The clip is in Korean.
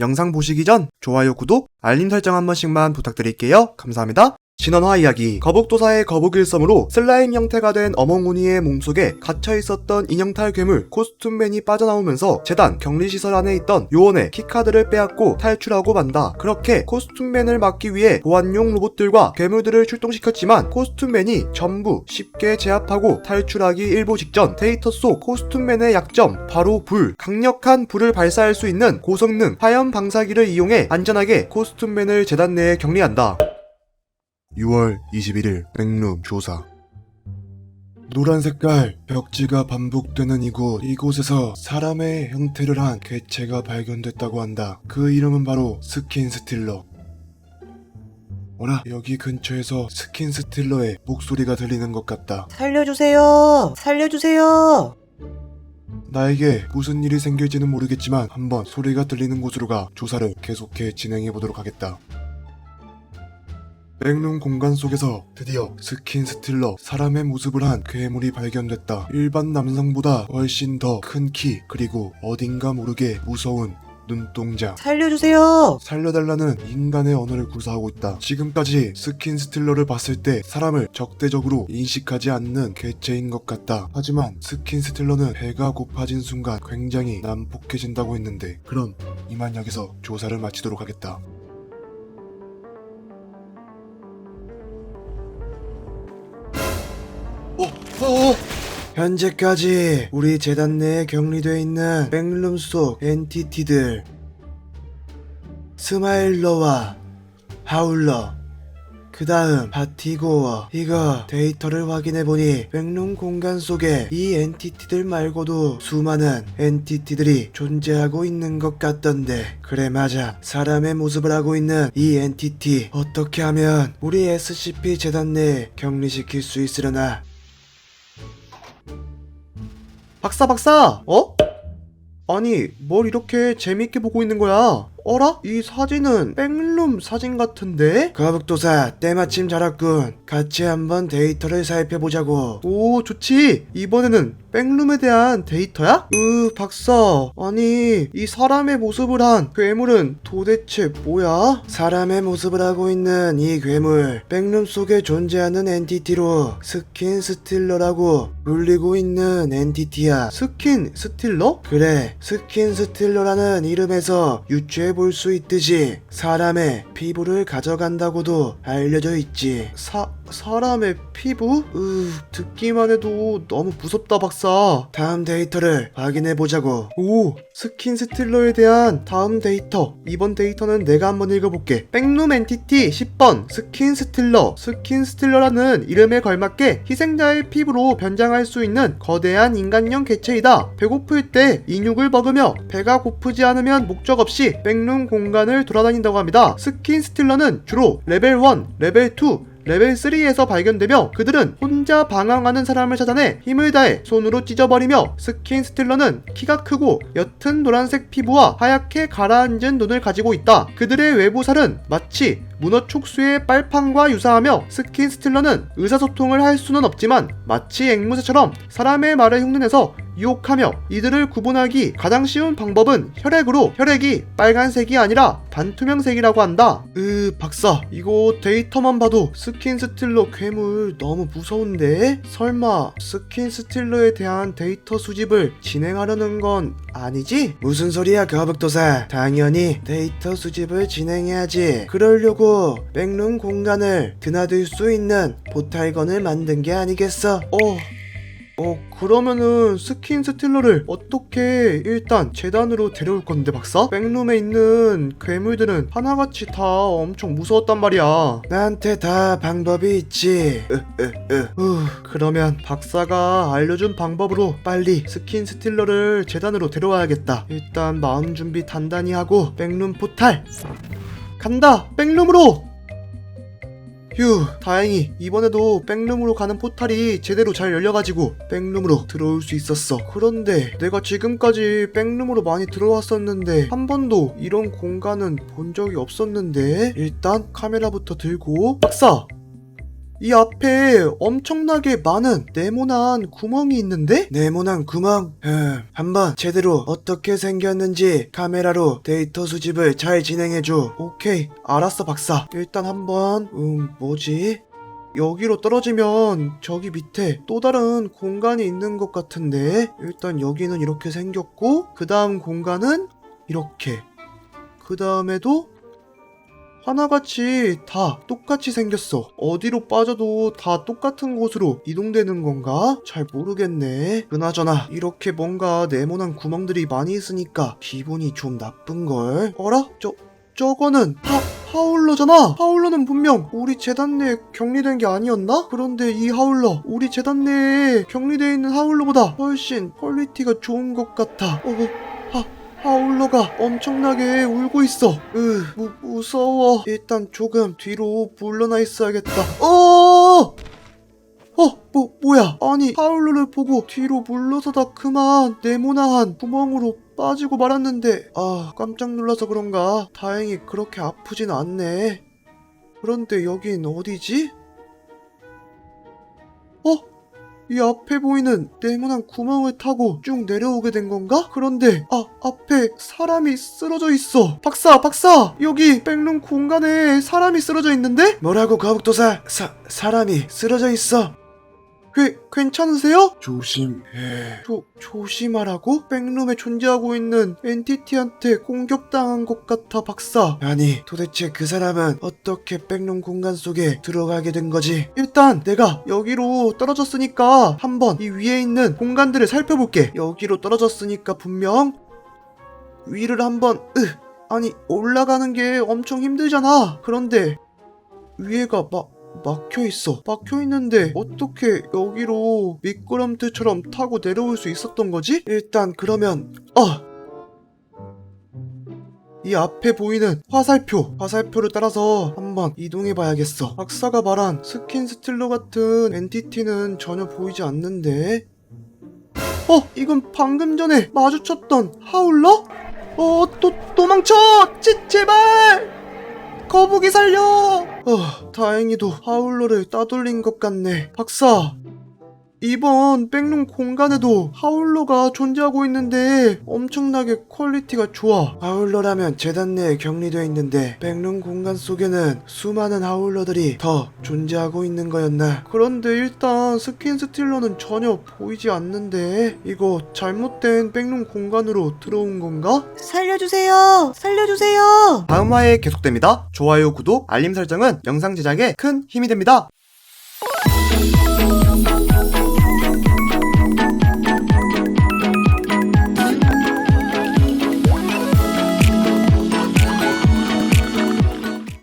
영상 보시기 전 좋아요, 구독, 알림 설정 한 번씩만 부탁드릴게요. 감사합니다. 진원화 이야기 거북도사의 거북일섬으로 슬라임 형태가 된 어몽우니의 몸속에 갇혀 있었던 인형탈 괴물 코스튬맨이 빠져나오면서 재단 격리시설 안에 있던 요원의 키카드를 빼앗고 탈출하고 만다. 그렇게 코스튬맨을 막기 위해 보안용 로봇들과 괴물들을 출동시켰지만 코스튬맨이 전부 쉽게 제압하고 탈출하기 일보 직전 데이터 속 코스튬맨의 약점 바로 불 강력한 불을 발사할 수 있는 고성능 화염 방사기를 이용해 안전하게 코스튬맨을 재단 내에 격리한다. 6월 21일 백룸 조사 노란 색깔 벽지가 반복되는 이곳 이곳에서 사람의 형태를 한 개체가 발견됐다고 한다 그 이름은 바로 스킨 스틸러 어라 여기 근처에서 스킨 스틸러의 목소리가 들리는 것 같다 살려주세요. 살려주세요. 나에게 무슨 일이 생길지는 모르겠지만 한번 소리가 들리는 곳으로 가 조사를 계속해 진행해 보도록 하겠다. 백룸 공간 속에서 드디어 스킨 스틸러 사람의 모습을 한 괴물이 발견됐다. 일반 남성보다 훨씬 더 큰 키 그리고 어딘가 모르게 무서운 눈동자. 살려주세요. 살려달라는 인간의 언어를 구사하고 있다. 지금까지 스킨 스틸러를 봤을 때 사람을 적대적으로 인식하지 않는 개체인 것 같다. 하지만 스킨 스틸러는 배가 고파진 순간 굉장히 난폭해진다고 했는데 그럼 이만 여기서 조사를 마치도록 하겠다. 어. 현재까지 우리 재단 내에 격리되어 있는 백룸 속 엔티티들 스마일러와 하울러 그 다음 바티고어 이거 데이터를 확인해보니 백룸 공간 속에 이 엔티티들 말고도 수많은 엔티티들이 존재하고 있는 것 같던데. 그래 맞아. 사람의 모습을 하고 있는 이 엔티티 어떻게 하면 우리 SCP 재단 내에 격리시킬 수 있으려나 박사 박사 어? 아니 뭘 이렇게 재밌게 보고 있는 거야 어라? 이 사진은 백룸 사진 같은데? 거북도사 때마침 잘 왔군 같이 한번 데이터를 살펴보자고 오 좋지 이번에는 백룸에 대한 데이터야? 으 박사 아니 이 사람의 모습을 한 괴물은 도대체 뭐야? 사람의 모습을 하고 있는 이 괴물 백룸 속에 존재하는 엔티티로 스킨 스틸러라고 불리고 있는 엔티티야 스킨 스틸러? 그래 스킨 스틸러라는 이름에서 유추해 볼 수 있듯이 사람의 피부를 가져간다고도 알려져 있지. 사, 사람의 피부? 으, 듣기만 해도 너무 무섭다, 박사. 다음 데이터를 확인해 보자고. 오, 스킨 스틸러에 대한 다음 데이터. 이번 데이터는 내가 한번 읽어볼게. 백룸 엔티티 10번. 스킨 스틸러. 스킨 스틸러라는 이름에 걸맞게 희생자의 피부로 변장할 수 있는 거대한 인간형 개체이다. 배고플 때 인육을 먹으며 배가 고프지 않으면 목적 없이 백룸 공간을 돌아다닌다고 합니다. 스킨 스틸러는 주로 레벨 1, 레벨 2, 레벨 3에서 발견되며 그들은 혼자 방황하는 사람을 찾아내 힘을 다해 손으로 찢어버리며 스킨 스틸러는 키가 크고 옅은 노란색 피부와 하얗게 가라앉은 눈을 가지고 있다. 그들의 외부살은 마치 문어 촉수의 빨판과 유사하며 스킨 스틸러는 의사소통을 할 수는 없지만 마치 앵무새처럼 사람의 말을 흉내내서 유혹하며 이들을 구분하기 가장 쉬운 방법은 혈액으로 혈액이 빨간색이 아니라 반투명색이라고 한다. 으 박사 이거 데이터만 봐도 스킨 스틸러 괴물 너무 무서운데? 설마 스킨 스틸러에 대한 데이터 수집을 진행하려는 건 아니지? 무슨 소리야 거북도사? 당연히 데이터 수집을 진행해야지. 그러려고 백룸 공간을 드나들 수 있는 보탈건을 만든 게 아니겠어? 어 어, 그러면은 스킨 스틸러를 어떻게 일단 재단으로 데려올 건데, 박사? 백룸에 있는 괴물들은 하나같이 다 엄청 무서웠단 말이야. 나한테 다 방법이 있지. 으, 으, 으. 후, 그러면 박사가 알려준 방법으로 빨리 스킨 스틸러를 재단으로 데려와야겠다. 일단 마음 준비 단단히 하고 백룸 포탈 간다. 백룸으로. 휴, 다행히 이번에도 백룸으로 가는 포탈이 제대로 잘 열려가지고 백룸으로 들어올 수 있었어. 그런데 내가 지금까지 백룸으로 많이 들어왔었는데 한 번도 이런 공간은 본 적이 없었는데 일단 카메라부터 들고 박사! 이 앞에 엄청나게 많은 네모난 구멍이 있는데? 네모난 구멍? 음, 한번 제대로 어떻게 생겼는지 카메라로 데이터 수집을 잘 진행해줘. 오케이, 알았어, 박사. 일단 한번, 음, 뭐지? 여기로 떨어지면 저기 밑에 또 다른 공간이 있는 것 같은데 일단 여기는 이렇게 생겼고 그 다음 공간은 이렇게 그 다음에도 하나같이 다 똑같이 생겼어. 어디로 빠져도 다 똑같은 곳으로 이동되는 건가? 잘 모르겠네. 그나저나 이렇게 뭔가 네모난 구멍들이 많이 있으니까 기분이 좀 나쁜걸. 어라? 저 저거는 하, 하울러잖아. 하울러는 분명 우리 재단 내에 격리된 게 아니었나? 그런데 이 하울러 우리 재단 내에 격리되어 있는 하울러보다 훨씬 퀄리티가 좋은 것 같아. 어, 하, 하울러가 엄청나게 울고 있어. 으, 무, 무서워. 일단 조금 뒤로 물러나 있어야겠다. 어! 어, 뭐, 뭐야? 아니, 하울러를 보고 뒤로 물러서다 그만 네모나한 구멍으로 빠지고 말았는데, 아, 깜짝 놀라서 그런가? 다행히 그렇게 아프진 않네. 그런데 여긴 어디지? 이 앞에 보이는 네모난 구멍을 타고 쭉 내려오게 된 건가? 그런데 아 앞에 사람이 쓰러져 있어. 박사, 박사, 여기 백룸 공간에 사람이 쓰러져 있는데? 뭐라고 거북도사? 사 사람이 쓰러져 있어. 괜 괜찮으세요? 조심해. 조 조심하라고? 백룸에 존재하고 있는 엔티티한테 공격당한 것 같아, 박사. 아니, 도대체 그 사람은 어떻게 백룸 공간 속에 들어가게 된 거지? 일단 내가 여기로 떨어졌으니까 한번 이 위에 있는 공간들을 살펴볼게. 여기로 떨어졌으니까 분명 위를 한번 으 아니 올라가는 게 엄청 힘들잖아. 그런데 위에가 막 막혀 있어. 막혀 있는데 어떻게 여기로 미끄럼틀처럼 타고 내려올 수 있었던 거지? 일단 그러면 아. 이 앞에 보이는 화살표, 화살표를 따라서 한번 이동해 봐야겠어. 박사가 말한 스킨 스틸러 같은 엔티티는 전혀 보이지 않는데. 어, 이건 방금 전에 마주쳤던 하울러? 어, 또 도망쳐! 제, 제발! 거북이 살려! 어, 다행히도 하울러를 따돌린 것 같네. 박사, 이번 백룸 공간에도 하울러가 존재하고 있는데 엄청나게 퀄리티가 좋아. 하울러라면 재단 내에 격리되어 있는데 백룸 공간 속에는 수많은 하울러들이 더 존재하고 있는 거였나? 그런데 일단 스킨 스틸러는 전혀 보이지 않는데 이거 잘못된 백룸 공간으로 들어온 건가? 살려주세요! 살려주세요! 다음 화에 계속됩니다. 좋아요, 구독, 알림 설정은 영상 제작에 큰 힘이 됩니다.